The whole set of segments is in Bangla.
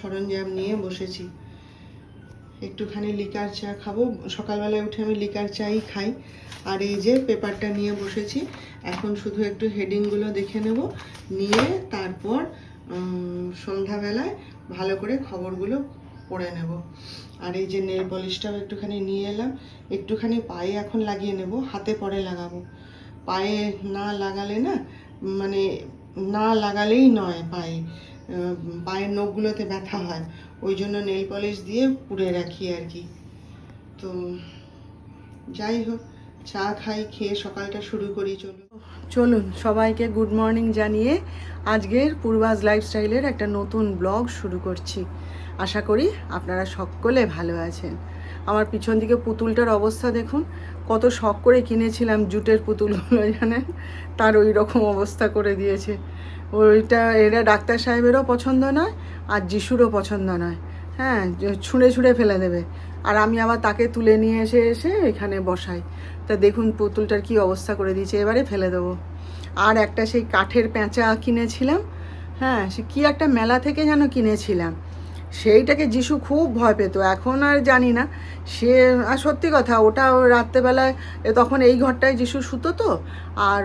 সরঞ্জাম নিয়ে বসেছি। একটুখানি লিকার চা খাব। সকালবেলায় উঠে আমি লিকার চাই খাই। আর এই যে পেপারটা নিয়ে বসেছি, এখন শুধু একটু হেডিংগুলো দেখে নেব। নিয়ে তারপর সন্ধ্যাবেলায় ভালো করে খবরগুলো পড়ে নেব। আর এই যে নেল পলিশটাও একটুখানি নিয়ে এলাম। একটুখানি পায়ে এখন লাগিয়ে নেব। হাতে পরে লাগাবো। পায়ে না লাগালে না মানে না লাগালেই নয় পায়ে। পায়ের নখগুলোতে ব্যথা হয়। ওই জন্য নেল পলিশ দিয়ে পুড়ে রাখি আর কি। তো যাই হোক, চা খাই, খেয়ে সকালটা শুরু করি, চলুন। চলুন, সবাইকে গুড মর্নিং জানিয়ে আজকের পূর্বাজ লাইফস্টাইলের একটা নতুন ব্লগ শুরু করছি। আশা করি আপনারা সকলে ভালো আছেন। আমার পিছন দিকে পুতুলটার অবস্থা দেখুন, কত শখ করে কিনেছিলাম জুটের পুতুলগুলো, জানেন? তার ওই রকম অবস্থা করে দিয়েছে। ওইটা এরা ডাক্তার সাহেবেরও পছন্দ নয় আর যিশুরও পছন্দ নয়। হ্যাঁ ছুঁড়ে ছুঁড়ে ফেলে দেবে। আর আমি আবার তাকে তুলে নিয়ে এসে এসে এখানে বসাই। তা দেখুন পুতুলটার কি অবস্থা করে দিয়েছে, এবারে ফেলে দেবো। আর একটা সেই কাঠের প্যাঁচা কিনেছিলাম। হ্যাঁ সে কী একটা মেলা থেকে যেন কিনেছিলাম। সেইটাকে যিশু খুব ভয় পেত, এখন আর জানি না। সে, আর সত্যি কথা, ওটা রাত্রেবেলায় তখন এই ঘরটায় যিশু শুতো তো, আর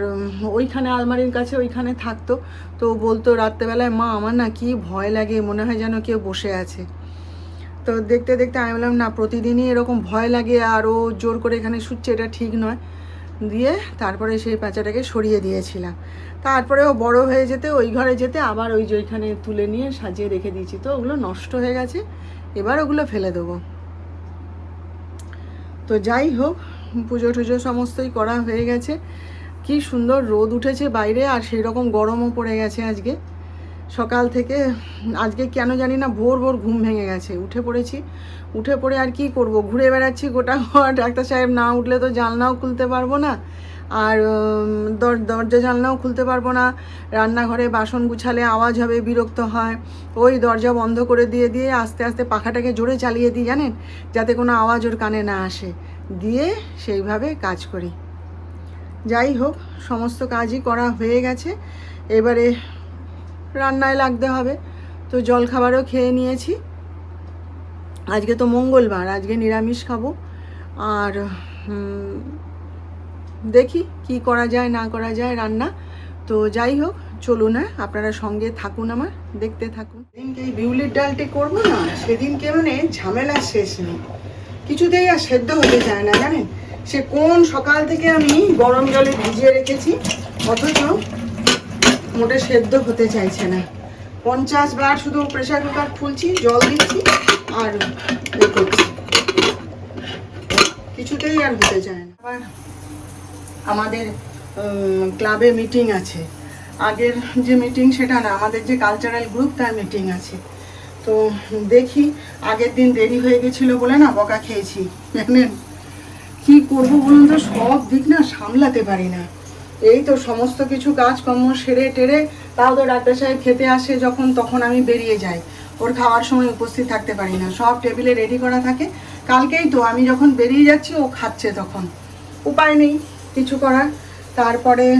ওইখানে আলমারির কাছে ওইখানে থাকতো। তো বলতো রাত্রেবেলায়, মা, আমার না কি ভয় লাগে, মনে হয় যেন কেউ বসে আছে। তো দেখতে দেখতে আমি বললাম, না, প্রতিদিনই এরকম ভয় লাগে, আর ও জোর করে এখানে শুচ্ছে, এটা ঠিক নয়। দিয়ে তারপরে সেই প্যাঁচাটাকে সরিয়ে দিয়েছিলাম। তারপরে ও বড় হয়ে যেতে, ওই ঘরে যেতে আবার ওই যে ওইখানে তুলে নিয়ে সাজিয়ে রেখে দিয়েছি। তো ওগুলো নষ্ট হয়ে গেছে, এবার ওগুলো ফেলে দেবো। তো যাই হোক, পুজো টুজো সমস্তই করা হয়ে গেছে। কি সুন্দর রোদ উঠেছে বাইরে, আর সেই রকম গরমও পড়ে গেছে আজকে। সকাল থেকে, আজকে কেন জানি না ভোর ভোর ঘুম ভেঙে গেছে। উঠে পড়েছি, উঠে পড়ে আর কি করব? ঘুরে বেড়াচ্ছি গোটা ঘর। ডাক্তার সাহেব না উঠলে তো জানলাও খুলতে পারব না। আর দর- দরজা জানলাও খুলতে পারব না। রান্নাঘরে বাসন গুছালে আওয়াজ হবে, বিরক্ত হয়। ওই দরজা বন্ধ করে দিয়ে দিয়ে আস্তে আস্তে পাখাটাকে জোরে চালিয়ে দিই, জানেন? যাতে কোনো আওয়াজ ওর কানে না আসে। দিয়ে সেইভাবে কাজ করি। যাই হোক, সমস্ত কাজই করা হয়ে গেছে। এবারে রান্নায় লাগতে হবে। তো জলখাবারও খেয়ে নিয়েছি। আজকে তো মঙ্গলবার, আজকে নিরামিষ খাব। আর দেখি কি করা যায়, না করা যায় রান্না। তো যাই হোক, চলুন না আপনারা সঙ্গে থাকুন আমার, দেখতে থাকুন। সেদিনকে এই বিউলির ডালটি করব না, সেদিনকে মানে ঝামেলা শেষ নেই। কিছুতেই আর সেদ্ধ হতে চায় না, জানেন? সে কোন সকাল থেকে আমি গরম জলে ভিজিয়ে রেখেছি, অথচ মোটে সেদ্ধ হতে চাইছে না। পঞ্চাশ বার শুধু প্রেশার কুকার খুলছি, জল দিচ্ছি আর কিছুতেই আর হতে চায় না। আবার আমাদের ক্লাবে মিটিং আছে। আগের যে মিটিং সেটা না, আমাদের যে কালচারাল গ্রুপ তার মিটিং আছে। তো দেখি, আগের দিন দেরি হয়ে গেছিল বলে না বকা খেয়েছি। জানেন? কি করব বলুন তো? সব দিক না সামলাতে পারি না। এই তো সমস্ত কিছু কাজকর্ম সেরে টেরে, তাও তো ডাক্তার সাহেব খেতে আসে যখন, তখন আমি বেরিয়ে যাই। ওর খাওয়ার সময় উপস্থিত থাকতে পারি না। সব টেবিলে রেডি করা থাকে। কালকেই তো আমি যখন বেরিয়ে যাচ্ছি, ও খাচ্ছে তখন। উপায় নেই কিছু করার। তারপরে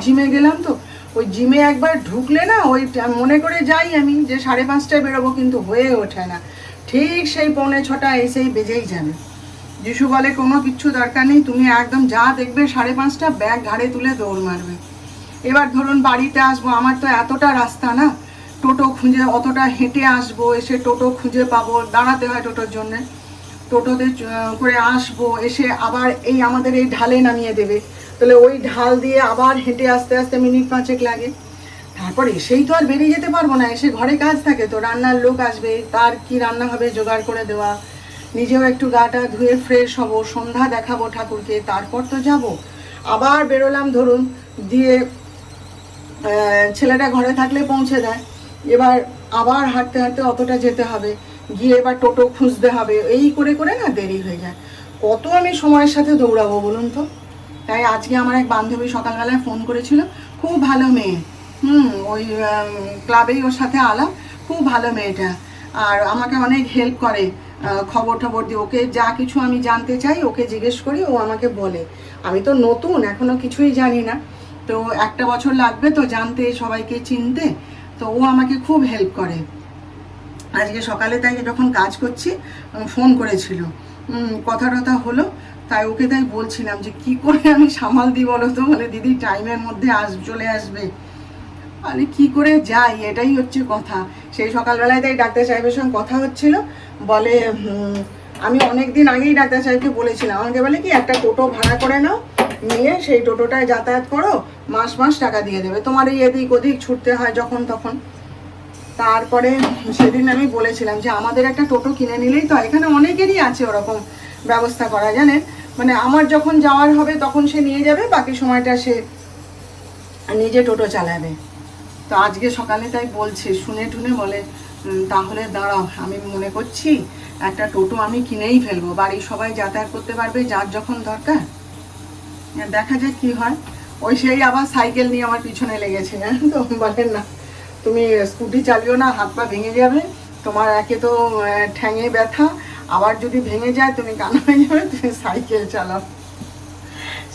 জিমে গেলাম তো। ওই জিমে একবার ঢুকলে না, ওই মনে করে যাই আমি যে সাড়ে পাঁচটায় বেরোবো, কিন্তু হয়ে ওঠে না। ঠিক সেই পৌনে ছটা এসেই বেজেই যাবে। যিশু বলে, কোনো কিচ্ছু দরকার নেই, তুমি একদম যা দেখবে সাড়ে পাঁচটা ব্যাগ ঘাড়ে তুলে দৌড় মারবে। এবার ধরুন বাড়িতে আসব, আমার তো এতটা রাস্তা না। টোটো খুঁজে অতটা হেঁটে আসব, এসে টোটো খুঁজে পাবো, দাঁড়াতে হয় টোটোর জন্যে। টোটোতে করে আসব, এসে আবার এই আমাদের এই ঢালে নামিয়ে দেবে। তাহলে ওই ঢাল দিয়ে আবার হেঁটে আসতে আসতে মিনিট পাঁচেক লাগে। তারপর এসেই তো আর বেরিয়ে যেতে পারব না, এসে ঘরে কাজ থাকে তো, রান্নার লোক আসবে, তার কি রান্না হবে, জোগাড় করে দেওয়া। নিজেও একটু গাটা ধুয়ে ফ্রেশ হব, সন্ধ্যা দেখাবো ঠাকুরকে, তারপর তো যাব। আবার বেরোলাম, ধরুন, দিয়ে ছেলেটা ঘরে থাকলে পৌঁছে দেয়। এবার আবার হাঁটতে হাঁটতে অতটা যেতে হবে। গিয়ে এবার টোটো খুঁজতে হবে। এই করে করে না দেরি হয়ে যায়। কত আমি সময়ের সাথে দৌড়াবো বলুন তো? তাই আজকে আমার এক বান্ধবী সকালবেলায় ফোন করেছিল, খুব ভালো মেয়ে। হুম, ওই ক্লাবেই ওর সাথে আলাপ, খুব ভালো মেয়েটা। আর আমাকে অনেক হেল্প করে। খবর টবর দিয়ে ওকে যা কিছু আমি জানতে চাই, ওকে জিজ্ঞেস করি, ও আমাকে বলে। আমি তো নতুন, এখনও কিছুই জানি না। তো একটা বছর লাগবে তো জানতে, সবাইকে চিনতে। তো ও আমাকে খুব হেল্প করে। আজকে সকালে তাই যখন কাজ করছি ফোন করেছিল। কথা টথা হলো, তাই ওকে তাই বলছিলাম যে, কি করে আমি সামাল দিই বলো তো? বলে দিদি টাইমের মধ্যে আস, চলে আসবে। আমি কি করে যাই, এটাই হচ্ছে কথা। সেই সকালবেলায় তাই ডাক্তার সাহেবের সঙ্গে কথা হচ্ছিল। বলে আমি অনেক দিন আগেই ডাক্তার সাহেবকে বলেছিলাম। আমাকে বলে কি, একটা টোটো ভাড়া করে নাও, নিয়ে সেই টোটোটায় যাতায়াত করো, মাস মাস টাকা দিয়ে দেবে। তোমার এই এদিক ওদিক ছুটতে হয় যখন তখন। তারপরে সেদিন আমি বলেছিলাম যে, আমাদের একটা টোটো কিনে নিলেই তো এখানে অনেকেরই আছে ওরকম ব্যবস্থা করা, জানেন? মানে আমার যখন যাওয়ার হবে তখন সে নিয়ে যাবে, বাকি সময়টা সে নিজে টোটো চালাবে। তো আজকে সকালে তাই বলছে, শুনে টুনে বলে তাহলে দাঁড়াও, আমি মনে করছি একটা টোটো আমি কিনেই ফেলব। বাড়ির সবাই যাতায়াত করতে পারবে, যার যখন দরকার। দেখা যাক কি হয়। ওই সেই আবার সাইকেল নিয়ে আমার পিছনে লেগেছে হ্যাঁ তো বলেন না, তুমি স্কুটি চালিও না, হাত পা ভেঙে যাবে। তোমার একে তো ঠ্যাঙে ব্যথা। আবার যদি ভেঙে যায়, তুমি কানা হয়ে যাবে, তুমি সাইকেল চালাও।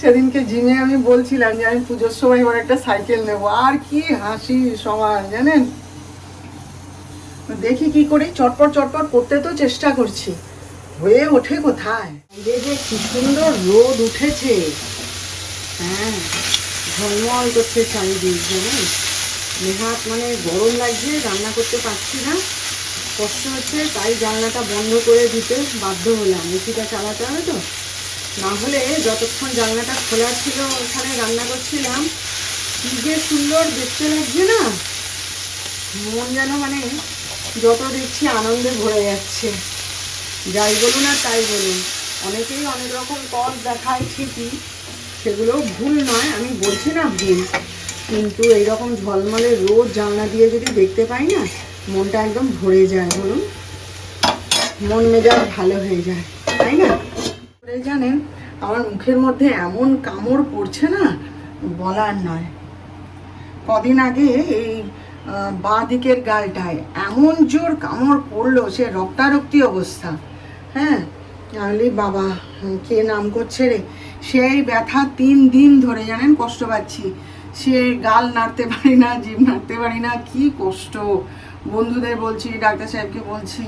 সেদিনকে জিমে আমি বলছিলাম যে আমি পুজোর সময় এবার একটা সাইকেল নেব। আর কি হাসি সবাই জানেন? দেখি কি করি, চটপট চটপট করতে তো চেষ্টা করছি। হয়ে ওঠে কোথায়? যে কি সুন্দর রোদ উঠেছে। হ্যাঁ ঝলমল করছে চারিদিক, জানেন? নেহাত মানে গরম লাগছে, রান্না করতে পারছি না। কষ্ট হচ্ছে, তাই জানলাটা বন্ধ করে দিতে বাধ্য হলাম। এসিটা চালাতে হবে তো? না হলে যতক্ষণ জানলাটা খোলা ছিল, ওখানে রান্না করছিলাম। কি যে সুন্দর দেখতে লাগছে না? মন যেন মানে যত দেখছি আনন্দে ভরে যাচ্ছে। যাই বলুন আর তাই বলুন, অনেকেই অনেক রকম পথ দেখায় ঠিকই সেগুলো ভুল নয়, আমি বলছি না ভুল। কিন্তু এইরকম ঝলমলে রোদ জানলা দিয়ে যদি দেখতে পাই না, মনটা একদম ভরে যায়, বলুন। মন মেজাজ ভালো হয়ে যায়। জানেন, আমার মুখের মধ্যে এমন কামড় পড়ছে না, বলার নয়। কদিন আগে এই বাঁ দিকের গালটায় এমন জোর কামড় পড়ল সে রক্তারক্তি অবস্থা। হ্যাঁ আমি বাবা, কে নাম করছে রে? সেই ব্যথা তিন দিন ধরে, জানেন, কষ্ট পাচ্ছি। সে গাল নাড়তে পারি না, জিভ নাড়তে পারি না, কি কষ্ট। বন্ধুদের বলছি, ডাক্তার সাহেবকে বলছি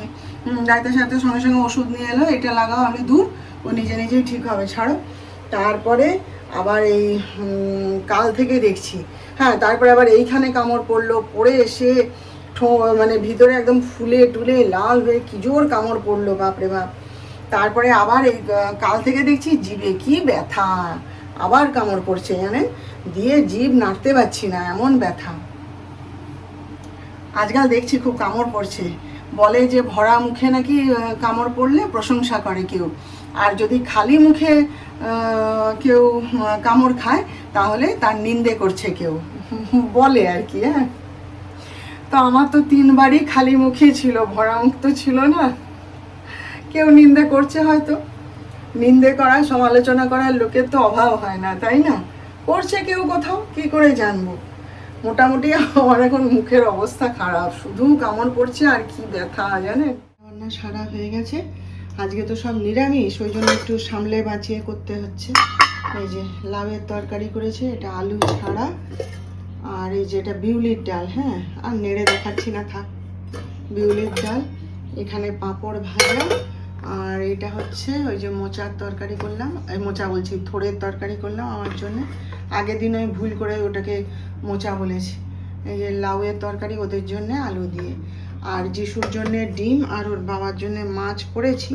ডাক্তার সাহেব তো সঙ্গে সঙ্গে ওষুধ নিয়ে এলো, এটা লাগাও, আমি দূর। ও নিজে নিজেই ঠিক হবে, ছাড়ো। তারপরে আবার এই কাল থেকে দেখছি। হ্যাঁ তারপরে আবার এইখানে কামড় পড়ল, পড়ে এসে ঠো মানে ভিতরে একদম ফুলে টুলে লাল হয়ে কি জোর কামড় পড়ল, বাপরে বাপ। তারপরে আবার এই কাল থেকে দেখছি জিভে কি ব্যথা। আবার কামড় পড়ছে, জানেন? দিয়ে জিভ নাড়তে পারছি না, এমন ব্যথা। আজকাল দেখছি খুব কামড় পড়ছে। বলে যে ভরা মুখে নাকি কামড় পড়লে প্রশংসা করে কেউ। আর যদি খালি মুখে কেউ কামড় খায়, তাহলে তার নিন্দে করছে কেউ। বলে আর কি হ্যাঁ। তো আমার তো তিনবারই খালি মুখে ছিল ভরা মুখ তো ছিল না। কেউ নিন্দে করছে হয়তো। নিন্দে করা সমালোচনা করার লোকের তো অভাব হয় না, তাই না? করছে কেউ কোথাও, কি করে জানব? মোটামুটি আমার এখন মুখের অবস্থা খারাপ, শুধু কামড় পড়ছে আর কি ব্যথা, জানেন? রান্না সারা হয়ে গেছে। আজকে তো সব নিরামিষ, ওই জন্য একটু সামলে বাঁচিয়ে করতে হচ্ছে। এই যে লাউয়ের তরকারি করেছে, এটা আলু ছাড়া। আর এই যে এটা বিউলির ডাল হ্যাঁ? আর নেড়ে দেখাচ্ছি না, থাক। বিউলির ডাল, এখানে পাঁপড় ভাজা। আর এটা হচ্ছে ওই যে মোচার তরকারি করলাম। মোচা বলছি, থোড়ের তরকারি করলাম আমার জন্য। আগের দিন আমি ভুল করে ওটাকে মোচা বলেছি। এই যে লাউয়ের তরকারি ওদের জন্য আলু দিয়ে। আর যিশুর জন্য ডিম আর ওর বাবার জন্য মাছ করেছি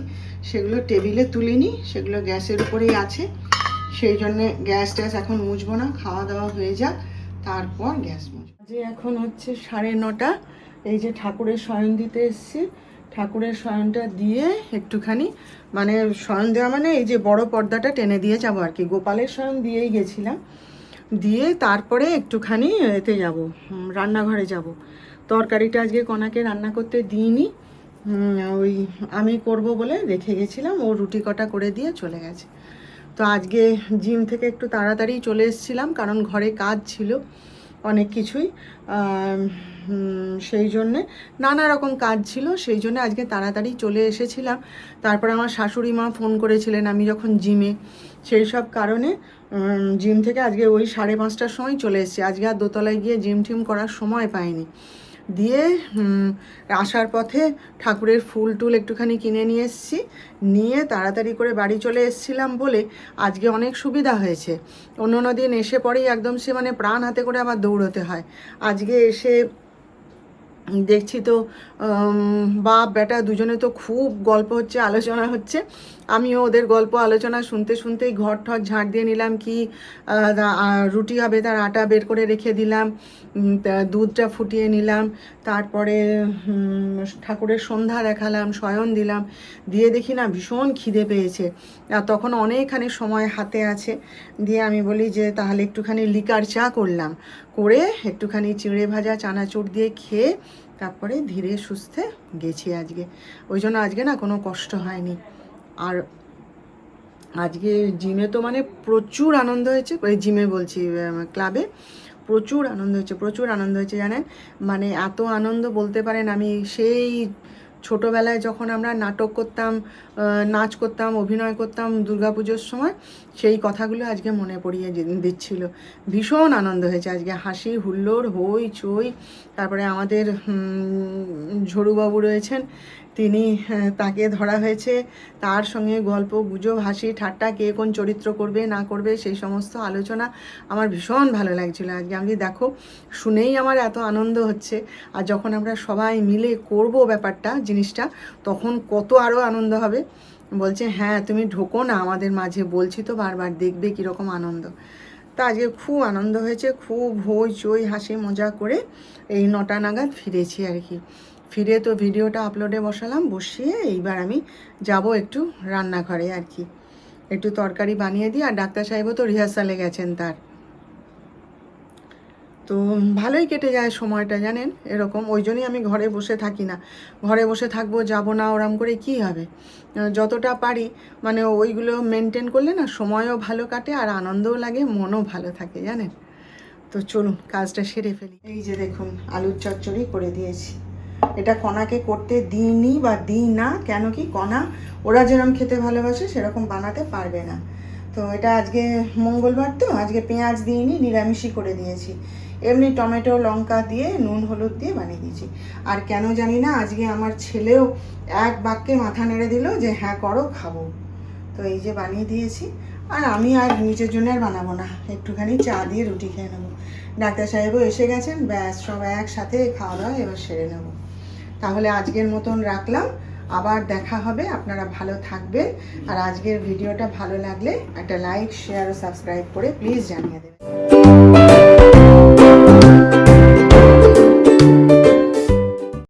সেগুলো টেবিলে তুলিনি সেগুলো গ্যাসের উপরেই আছে। সেই জন্যে গ্যাস ট্যাস এখন মুছবো না, খাওয়া দাওয়া হয়ে যাক, তারপর গ্যাস মুছবো। যে এখন হচ্ছে সাড়ে নটা, এই যে ঠাকুরের শয়ন দিতে এসছি, ঠাকুরের শয়নটা দিয়ে একটুখানি মানে শয়ন দেওয়া মানে এই যে বড় পর্দাটা টেনে দিয়ে যাব আর কি, গোপালের শয়ন দিয়েই গেছিলাম, দিয়ে তারপরে একটুখানি এতে যাব রান্নাঘরে যাব। তরকারিটা আজকে কনাকে রান্না করতে দিইনি। ওই আমি করব বলে রেখে গেছিলাম, ও রুটি কটা করে দিয়ে চলে গেছে। তো আজকে জিম থেকে একটু তাড়াতাড়ি চলে এসেছিলাম, কারণ ঘরে কাজ ছিল অনেক কিছুই। সেই জন্যে নানা রকম কাজ ছিল, সেই জন্য আজকে তাড়াতাড়ি চলে এসেছিলাম। তারপর আমার শাশুড়ি মা ফোন করেছিলেন আমি যখন জিমে। সেই সব কারণে জিম থেকে আজকে ওই সাড়ে পাঁচটার সময় চলে এসেছি। আজকে আর দোতলায় গিয়ে জিম টিম করার সময় পাইনি। দিয়ে আসার পথে ঠাকুরের ফুল টুল একটুখানি কিনে নিয়ে এসেছি। নিয়ে তাড়াতাড়ি করে বাড়ি চলে এসেছিলাম বলে আজকে অনেক সুবিধা হয়েছে। অন্য দিন এসে পরেই একদম সে মানে প্রাণ হাতে করে আবার দৌড়তে হয়। আজকে এসে দেখছি তো বাপ, বেটা দুজনে তো খুব গল্প হচ্ছে, আলোচনা হচ্ছে। আমিও ওদের গল্প, আলোচনা শুনতে শুনতেই ঘর ঠর ঝাঁট দিয়ে নিলাম কি রুটি হবে, তার আটা বের করে রেখে দিলাম দুধটা ফুটিয়ে নিলাম, তারপরে ঠাকুরের সন্ধ্যা দেখালাম, শয়ন দিলাম, দিয়ে দেখি না ভীষণ খিদে পেয়েছে। আর তখন অনেকখানি সময় হাতে আছে, দিয়ে আমি বলি যে তাহলে একটুখানি লিকার চা করলাম, করে একটুখানি চিঁড়ে ভাজা, চানাচুর দিয়ে খেয়ে তারপরে ধীরে সুস্থে গেছি আজকে। ওই জন্য আজকে না কোনো কষ্ট হয়নি। আর আজকে জিমে তো মানে প্রচুর আনন্দ হয়েছে জিমে বলছি ক্লাবে প্রচুর আনন্দ হয়েছে প্রচুর আনন্দ হয়েছে জানেন? মানে এত আনন্দ বলতে পারেন আমি সেই ছোটোবেলায় যখন আমরা নাটক করতাম নাচ করতাম অভিনয় করতাম দুর্গাপুজোর সময় সেই কথাগুলো আজকে মনে পড়িয়ে দিচ্ছিল। ভীষণ আনন্দ হয়েছে আজকে হাসি হুল্লোড় হই চই তারপরে আমাদের হুম, ঝরুবাবু রয়েছেন তিনি আহ, তাকে ধরা হয়েছে। তার সঙ্গে গল্প গুজব হাসি ঠাট্টা কে কোন চরিত্র করবে না করবে সেই সমস্ত আলোচনা আমার ভীষণ ভালো লাগছিল। আজকে আমি দেখো শুনেই আমার এত আনন্দ হচ্ছে। আর যখন আমরা সবাই মিলে করব ব্যাপারটা জিনিসটা তখন কত আরও আনন্দ হবে। বলছে হ্যাঁ তুমি ঢোকো না আমাদের মাঝে বলছি তো বারবার দেখবে কীরকম আনন্দ। তা আজকে খুব আনন্দ হয়েছে খুব হই চই হাসি মজা করে এই নটা নাগাদ ফিরেছি আর কি। ফিরে তো ভিডিওটা আপলোডে বসালাম, বসিয়ে এইবার আমি যাব একটু রান্নাঘরে আর কি। একটু তরকারি বানিয়ে দিই, আর ডাক্তার সাহেবও তো রিহার্সালে গেছেন তার। তো ভালোই কেটে যায় সময়টা, জানেন? এরকম, ওই জন্যই আমি ঘরে বসে থাকি না। ঘরে বসে থাকব, যাব না, ওরম করে কি হবে? যতটা পারি মানে ওইগুলো মেনটেন করলে না সময়ও ভালো কাটে, আর আনন্দও লাগে, মনও ভালো থাকে, জানেন? তো চলুন, কাজটা সেরে ফেলি। এই যে দেখুন, আলুর চচ্চড়ি করে দিয়েছি। এটা কণাকে করতে দিইনি বা দিই না, কেন কি কণা, ওরা যেরকম খেতে ভালোবাসে সেরকম বানাতে পারবে না। তো এটা আজকে মঙ্গলবার তো, আজকে পেঁয়াজ দিইনি, নিরামিষই করে দিয়েছি। এমনি টমেটো, লঙ্কা দিয়ে, নুন, হলুদ দিয়ে বানিয়ে দিয়েছি। আর কেন জানি না, আজকে আমার ছেলেও এক বাক্যে মাথা নেড়ে দিল যে হ্যাঁ করো, খাব। তো এই যে বানিয়ে দিয়েছি। আর আমি আর নিজের জন্য আর বানাবো না, একটুখানি চা দিয়ে রুটি খেয়ে নেব। ডাক্তার সাহেবও এসে গেছেন, ব্যাস, সব একসাথে খাওয়া দাওয়া এবার সেরে নেব। তাহলে আজকের মতন রাখলাম। আবার দেখা হবে। আপনারা ভালো থাকবেন। আর আজকের ভিডিওটা ভালো লাগলে একটা লাইক শেয়ার ও সাবস্ক্রাইব করে প্লিজ জানিয়ে দেবেন।